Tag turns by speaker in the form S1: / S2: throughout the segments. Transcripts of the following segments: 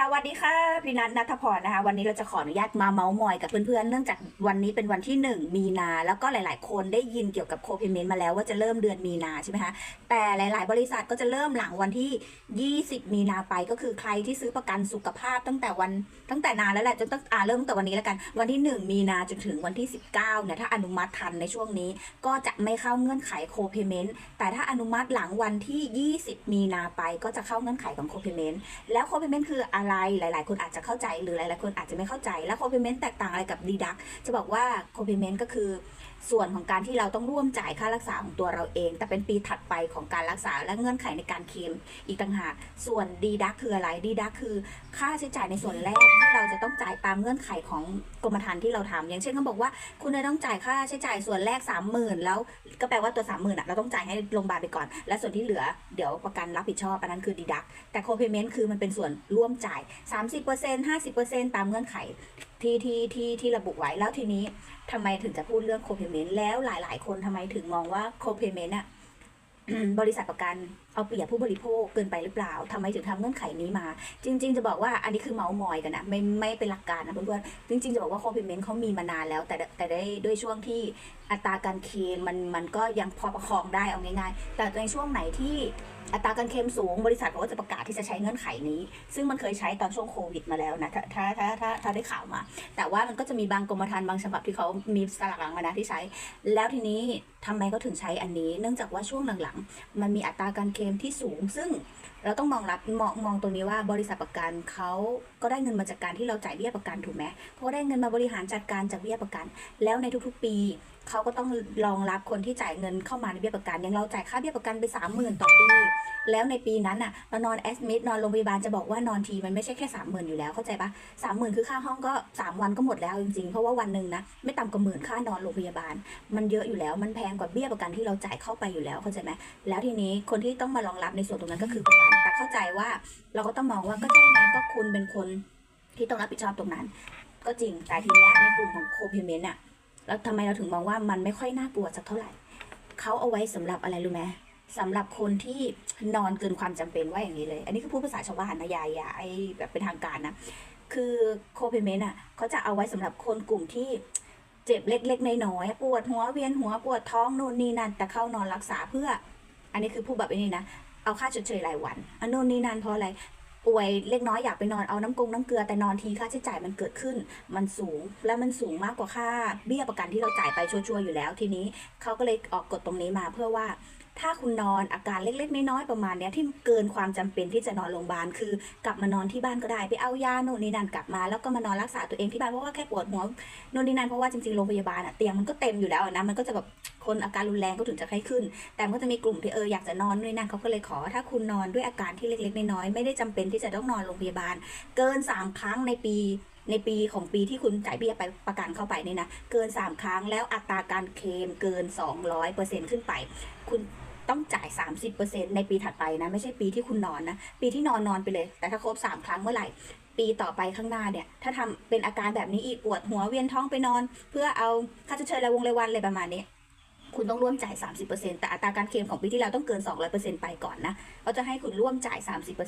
S1: สวัสดีค่ะพี่นัทนัทพรนะคะ วันนี้เราจะขออนุญาตมาเมาส์มอยกับเพื่อนๆเนื่องจากวันนี้เป็นวันที่ 1 มีนา แล้วก็หลายๆ คนได้ยินเกี่ยวกับโคเพเมนต์มาแล้วว่าจะเริ่มเดือนมีนาใช่ไหมคะแต่หลาย ๆ บริษัทก็จะเริ่มหลังวันที่ 20 มีนาไปก็คือใครที่ซื้อประกันสุขภาพตั้งแต่วันตั้งแต่นานแล้วแหละจนตั้งอ่าเริ่มตั้งแต่วันนี้แล้วกัน วันที่ 1 มีนาจนถึงวันที่ 19เนี่ยถ้าอนุมัติทันในช่วงนี้ ก็จะไม่เข้าเงื่อนไขโคเพเมนต์แต่ถ้าอนุมัติหลังวันที่ 20 มีนาไปก็จะเข้าเงื่อนไขของโคเพเมนต์แล้วโค p พเมนต์คืออะไรหลาย ๆ คนอาจจะเข้าใจหรือหลาย ๆ คนอาจจะไม่เข้าใจ แล้วโคเพเมนต์แตกต่างอะไรกับดีดักจะบอกว่าโคเพเมนต์ก็คือ ส่วนของการที่เราต้องร่วมจ่ายค่ารักษาของตัวเราเอง แต่เป็นปีถัดไปของการรักษาและเงื่อนไขในการเคลมอีกต่างหาก ส่วนดีดักคืออะไรดีดักคือ ค่าใช้จ่ายในส่วนแรกที่เราจะต้องจ่ายตามเงื่อนไขของกรมธรรม์ที่เราทำอย่างเช่นเขาบอกว่า คุณจะต้องจ่ายค่าใช้จ่ายส่วนแรก 30,000 แล้วก็แปลว่าตัว 30,000อะเราต้องจ่ายให้โรงพยาบาลไปก่อน และส่วนที่เหลือเดี๋ยวประกันรับผิดชอบอันนั้นคือดีดักแต่โคเพเมนต์คือมันเป็นส่วนร่วมจ่าย 30% 50%ตามเงื่อนไข ที่ที่ที่ที่ระบุไว้แล้วทีนี้ทำไมถึงจะพูดเรื่องโคเพเมนต์แล้วหลาย ๆ คนทำไมถึงมองว่าโคเพเมนต์อะบริษัทประกันเอาเปรียบผู้บริโภคเกินไปหรือเปล่าทำไมถึงทำเงื่อนไขนี้มา จริง ๆ จะบอกว่าอันนี้คือเมาส์มอยกันนะไม่ไม่เป็นหลักการนะเพื่อนๆจริง ๆ จะบอกว่าโคเพเมนต์เขามีมานานแล้ว แต่แต่ได้ด้วยช่วงที่อัตราการเคลมมันมันก็ยังพอประคองได้เอาง่าย ๆ แต่ในช่วงไหนที่ อัตราการเคลมสูงบริษัทเขาก็จะประกาศที่จะใช้เงื่อนไขนี้ ซึ่งมันเคยใช้ตอนช่วงโควิดมาแล้วนะถ้าถ้าถ้าถ้าถ้าได้ข่าวมา แต่ว่ามันก็จะมีบางกรมธรรม์บางฉบับที่เขามีสลักหลังมานะที่ใช้ แล้วทีนี้ทำไมเขาถึงใช้อันนี้ เนื่องจากว่าช่วงหลังๆ มันมีอัตราการเคลมที่สูง ซึ่งเราต้องมองรับมองมองตรงนี้ว่าบริษัทประกันเขาก็ได้เงินมาจากการที่เราจ่ายเบี้ยประกันถูกไหมเขาก็ได้เงินมาบริหารจัดการจากเบี้ยประกัน แล้วในทุกๆ ปี เขาก็ต้องรองรับคนที่จ่ายเงินเข้ามาในเบี้ยประกันอย่างเราจ่ายค่าเบี้ยประกันไปสามหมื่นต่อปี แล้วในปีนั้นอะเรานอนแอสมิดนอนโรงพยาบาลจะบอกว่านอนทีมันไม่ใช่แค่สามหมื่นอยู่แล้วเข้าใจปะสามหมื่นคือค่าห้องก็สามวันก็หมดแล้วจริงๆ เพราะว่าวันหนึ่งนะไม่ต่ำกว่าหมื่นค่านอนโรงพยาบาล มันเยอะอยู่แล้วมันแพงกว่าเบี้ยประกันที่เราจ่ายเข้าไปอยู่แล้วเข้าใจไหมแล้วทีนี้คนที่ต้องมารองรับในส่วนตรงนั้นก็คือประกันแต่เข้าใจว่าเราก็ต้องมองว่าก็ใช่ไหมก็คุณเป็นคนที่ต้องรับผิดชอบตรงนั้น ก็จริงแต่ทีเนี้ยในกลุ่มของโคเพเมนต์อะ แล้วทำไมเราถึงมองว่ามันไม่ค่อยน่ากลัวสักเท่าไหร่เขาเอาไว้สำหรับอะไรรู้ไหมสำหรับคนที่นอนเกินความจำเป็นว่าอย่างนี้เลย อันนี้คือพูดภาษาชาวบ้านนะยายาไอแบบเป็นทางการนะ คือโคเพเมนต์อะเขาจะเอาไว้สำหรับคนกลุ่มที่เจ็บเล็กๆน้อยๆปวดหัวเวียนหัวปวดท้องโน่นนี่นั่น แต่เข้านอนรักษาเพื่อ อันนี้คือพูดแบบนี้นะ เอาค่าชดเชยรายวันอันโน่นนี่นั่นเพราะอะไร ป่วยเล็กน้อยอยากไปนอนเอาน้ำกงน้ำเกลือแต่นอนทีค่าใช้จ่ายมันเกิดขึ้น มันสูงและมันสูงมากกว่าค่าเบี้ยประกันที่เราจ่ายไปชัวร์ๆอยู่แล้ว ทีนี้เขาก็เลยออกกฎตรงนี้มาเพื่อว่าถ้าคุณนอนอาการเล็ก ๆ น้อยๆประมาณเนี้ยที่เกินความจำเป็นที่จะนอนโรงพยาบาลคือกลับมานอนที่บ้านก็ได้ไปเอายาโน่นนี่นั่นกลับมา แล้วก็มานอนรักษาตัวเองที่บ้านเพราะว่าแค่ปวดหัวโน่นนี่นั่นเพราะว่าจริงๆโรงพยาบาลอะเตียงมันก็เต็มอยู่แล้วนะมันก็จะแบบ คนอาการรุนแรงก็ถึงจะไข้ขึ้น แต่ก็จะมีกลุ่มที่เอออยากจะนอนด้วยนั่นเขาก็เลยขอ ถ้าคุณนอนด้วยอาการที่เล็กๆน้อยๆไม่ได้จำเป็นที่จะต้องนอนโรงพยาบาล เกินสามครั้งในปีในปีของปีที่คุณจ่ายเบี้ยไปประกันเข้าไปเนี่ยนะเกิน 3 ครั้งแล้วอัตราการเคลมเกิน 200%ขึ้นไป คุณต้องจ่าย 30%ในปีถัดไปนะไม่ใช่ปีที่คุณนอนนะปีที่นอนนอนไปเลย แต่ถ้าครบ 3 ครั้งเมื่อไหร่ ปีต่อไปข้างหน้าเนี่ย ถ้าทำเป็นอาการแบบนี้อีกปวดหัวเวียนท้องไปนอน เพื่อเอาค่าชดเชยราย วงรายวันอะไรประมาณนี้ คุณต้องร่วมจ่าย 30%แต่อัตราการเคลมของปีที่แล้วต้องเกิน 200%ไปก่อนนะเขาจะให้คุณร่วมจ่าย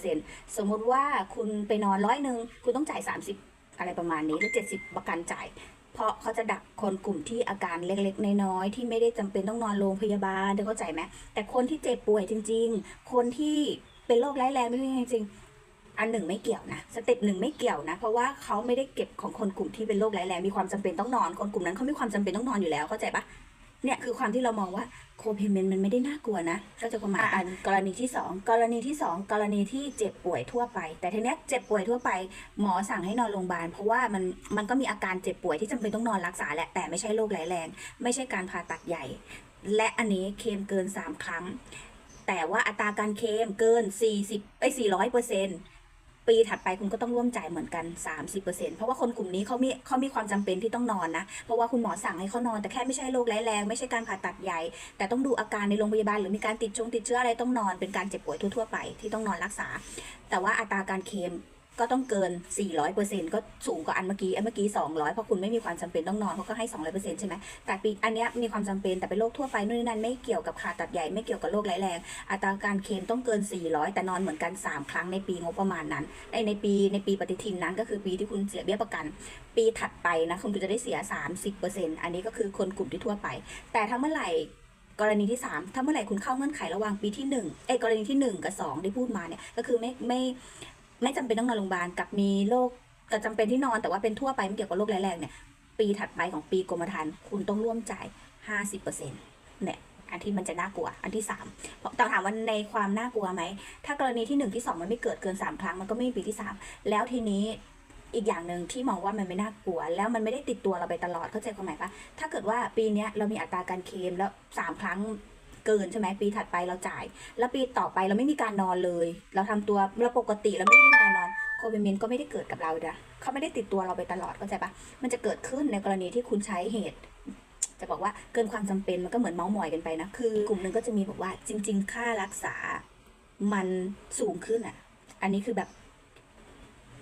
S1: 30%สมมติว่าคุณไปนอนร้อยหนึ่งคุณต้องจ่าย 30 อะไรประมาณนี้หรือ 70 ประกันจ่ายเพราะเขาจะดักคนกลุ่มที่อาการเล็กๆ น้อยๆ ที่ไม่ได้จำเป็นต้องนอนโรงพยาบาลเธอเข้าใจไหมแต่คนที่เจ็บป่วยจริง ๆ คนที่เป็นโรคร้ายแรงไม่ใช่จริงๆอันหนึ่งไม่เกี่ยวนะสเต็ปหนึ่งไม่เกี่ยวนะ เพราะว่าเขาไม่ได้เก็บของคนกลุ่มที่เป็นโรคร้ายแรงมีความจำเป็นต้องนอน คนกลุ่มนั้นเขามีความจำเป็นต้องนอนอยู่แล้วเข้าใจปะ เนี่ยคือความที่เรามองว่าโคเพเมนต์มันไม่ได้น่ากลัวนะ ก็จะประมาณอันกรณีที่สองกรณีที่สองกรณีที่เจ็บป่วยทั่วไป แต่ทีเนี้ยเจ็บป่วยทั่วไป หมอสั่งให้นอนโรงพยาบาล เพราะว่ามันมันก็มีอาการเจ็บป่วยที่จำเป็นต้องนอนรักษาแหละแต่ไม่ใช่โรคร้ายแรง ไม่ใช่การผ่าตัดใหญ่ และอันนี้เคลมเกิน 3 ครั้ง แต่ว่าอัตราการเคลมเกิน 40ไอ้400เปอร์เซ็นต์ ปีถัดไปคุณก็ต้องร่วมจ่ายเหมือนกัน 30%เพราะว่าคนกลุ่มนี้เขามีเขามีความจำเป็นที่ต้องนอนนะ เพราะว่าคุณหมอสั่งให้เขานอน แต่แค่ไม่ใช่โรคร้ายแรงไม่ใช่การผ่าตัดใหญ่ แต่ต้องดูอาการในโรงพยาบาลหรือมีการติดชงติดเชื้ออะไรต้องนอนเป็นการเจ็บป่วยทั่วๆไปที่ต้องนอนรักษา แต่ว่าอัตราการเคม ก็ต้องเกิน 400%ก็สูงกว่าอันเมื่อกี้ อันเมื่อกี้ 200 เพราะคุณไม่มีความจำเป็นต้องนอนเขาก็ให้ 200%ใช่ไหมแต่ปีอันนี้มีความจำเป็นแต่เป็นโรคทั่วไปนู่นนั่นไม่เกี่ยวกับผ่าตัดใหญ่ไม่เกี่ยวกับโรคร้ายแรง อัตราการเคลมต้องเกิน 400 แต่นอนเหมือนกัน 3 ครั้งในปีงบประมาณนั้น ในในปีในปีปฏิทินนั้นก็คือปีที่คุณเสียเบี้ยประกัน ปีถัดไปนะคุณจะได้เสีย 30%อันนี้ก็คือคนกลุ่มที่ทั่วไป แต่ถ้าเมื่อไหร่กรณีที่ 3 ถ้าเมื่อไหร่คุณเข้าเงื่อนไขระหว่างปีที่1เอ้กรณีที่ 1 กับ 2 ที่พูดมาเนี่ย ก็คือไม่ไม่ ไม่จำเป็นต้องนอนโรงพยาบาลกับมีโรคก็จำเป็นที่นอนแต่ว่าเป็นทั่วไปไม่เกี่ยวกับโรคร้ายแรงเนี่ย ปีถัดไปของปีกรมธรรม์คุณต้องร่วมจ่าย 50%เนี่ยอันที่มันจะน่ากลัว อันที่3เพราะแต่ถามว่าในความน่ากลัวไหม ถ้ากรณีที่ 1 ที่ 2 มันไม่เกิดเกิน 3 ครั้ง มันก็ไม่มีปีที่ 3 แล้วทีนี้อีกอย่างหนึ่งที่มองว่ามันไม่น่ากลัว แล้วมันไม่ได้ติดตัวเราไปตลอดเข้าใจความหมายปะถ้าเกิดว่าปีนี้เรามีอัตราการเคลมแล้ว3ครั้งเกินใช่ไหมปีถัดไปเราจ่าย แล้วปีต่อไปเราไม่มีการนอนเลย เราทำตัวเราปกติเราไม่ นอนโควิดเมนก็ไม่ได้เกิดกับเรานะเขาไม่ได้ติดตัวเราไปตลอดเข้าใจปะมันจะเกิดขึ้นในกรณีที่คุณใช้เหตุ จะบอกว่าเกินความจำเป็นมันก็เหมือนเมาส์มอยกันไปนะคือกลุ่มหนึ่งก็จะมีบอกว่าจริง ๆ ค่ารักษามันสูงขึ้นอะ อันนี้คือแบบ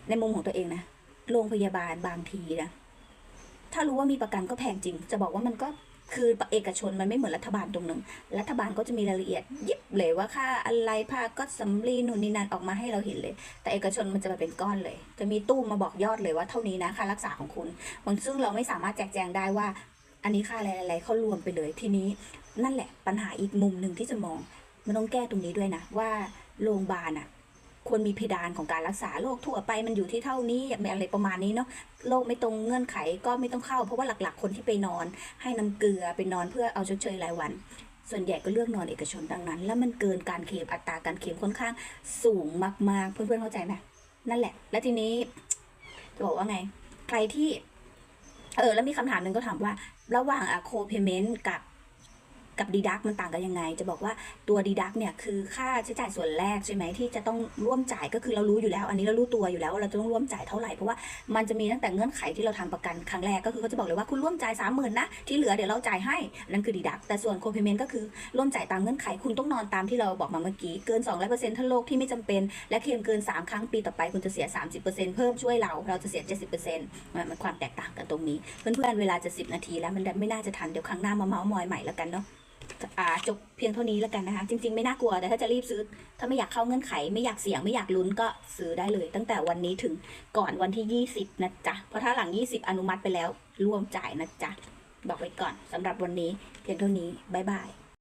S1: ในมุมของตัวเองนะโรงพยาบาลบางทีนะถ้ารู้ว่ามีประกันก็แพงจริง จะบอกว่ามันก็ คือเอกชนมันไม่เหมือนรัฐบาลตรงหนึ่งรัฐบาลก็จะมีรายละเอียด ยิบเลยว่าค่าอะไรผ้าก็สำลีนู่นนี่นั่นออกมาให้เราเห็นเลย แต่เอกชนมันจะมาเป็นก้อนเลย จะมีตู้มาบอกยอดเลยว่าเท่านี้นะค่ารักษาของคุณบางซึ่งเราไม่สามารถแจกแจงได้ว่า อันนี้ค่าอะไรๆเขารวมไปเลยทีนี้ นั่นแหละปัญหาอีกมุมหนึ่งที่จะมองมันต้องแก้ตรงนี้ด้วยนะว่าโรงพยาบาลอะ ควรมีเพดานของการรักษาโรคทั่วไปมันอยู่ที่เท่านี้อย่างอะไรประมาณนี้เนาะโรคไม่ตรงเงื่อนไขก็ไม่ต้องเข้า เพราะว่าหลักๆ คนที่ไปนอน ให้น้ำเกลือไปนอนเพื่อเอาชดเชยรายวัน ส่วนใหญ่ก็เลือกนอนเอกชนดังนั้น แล้วมันเกินการเคลมอัตราการเคลมค่อนข้างสูงมากๆ เพื่อนๆเข้าใจไหมนั่นแหละ แล้วทีนี้จะบอกว่าไง ใครที่ เออ แล้วมีคำถามหนึ่งก็ถามว่า ระหว่างอะโคเพเมนต์กับ กับดีดักมันต่างกันยังไง จะบอกว่าตัวดีดักเนี่ยคือค่าใช้จ่ายส่วนแรกใช่ไหมที่จะต้องร่วมจ่ายก็คือเรารู้อยู่แล้ว อันนี้เรารู้ตัวอยู่แล้วว่าเราจะต้องร่วมจ่ายเท่าไหร่เพราะว่ามันจะมีตั้งแต่เงื่อนไขที่เราทำประกันครั้งแรกก็คือเขาจะบอกเลยว่าคุณร่วมจ่ายสามหมื่นนะที่เหลือเดี๋ยวเราจ่ายให้นั่นคือดีดักแต่ส่วนโคเพเมนต์ก็คือร่วมจ่ายตามเงื่อนไขคุณต้องนอนตามที่เราบอกมาเมื่อกี้เกิน200%ถ้าโรคที่ไม่จำเป็น และเคลมเกิน 3 ครั้งปีต่อไปคุณจะเสีย 30%เพิ่มช่วยเราเราจะเสีย 70%มันมันความแตกต่างกันตรงนี้ เพื่อนๆเวลาจะ 10 นาทีแล้วมันไม่น่าจะทันเดี๋ยวครั้งหน้ามาเมาส์มอยใหม่แล้วกันเนาะ จบเพียงเท่านี้แล้วกันนะคะ จริง ๆ ไม่น่ากลัวแต่ถ้าจะรีบซื้อ ถ้าไม่อยากเข้าเงื่อนไข ไม่อยากเสี่ยงไม่อยากลุ้นก็ซื้อได้เลย ตั้งแต่วันนี้ถึงก่อนวันที่ 20 นะจ๊ะ เพราะถ้าหลัง 20 อนุมัติไปแล้วร่วมจ่ายนะจ๊ะ บอกไว้ก่อนสำหรับวันนี้เพียงเท่านี้บ๊ายบาย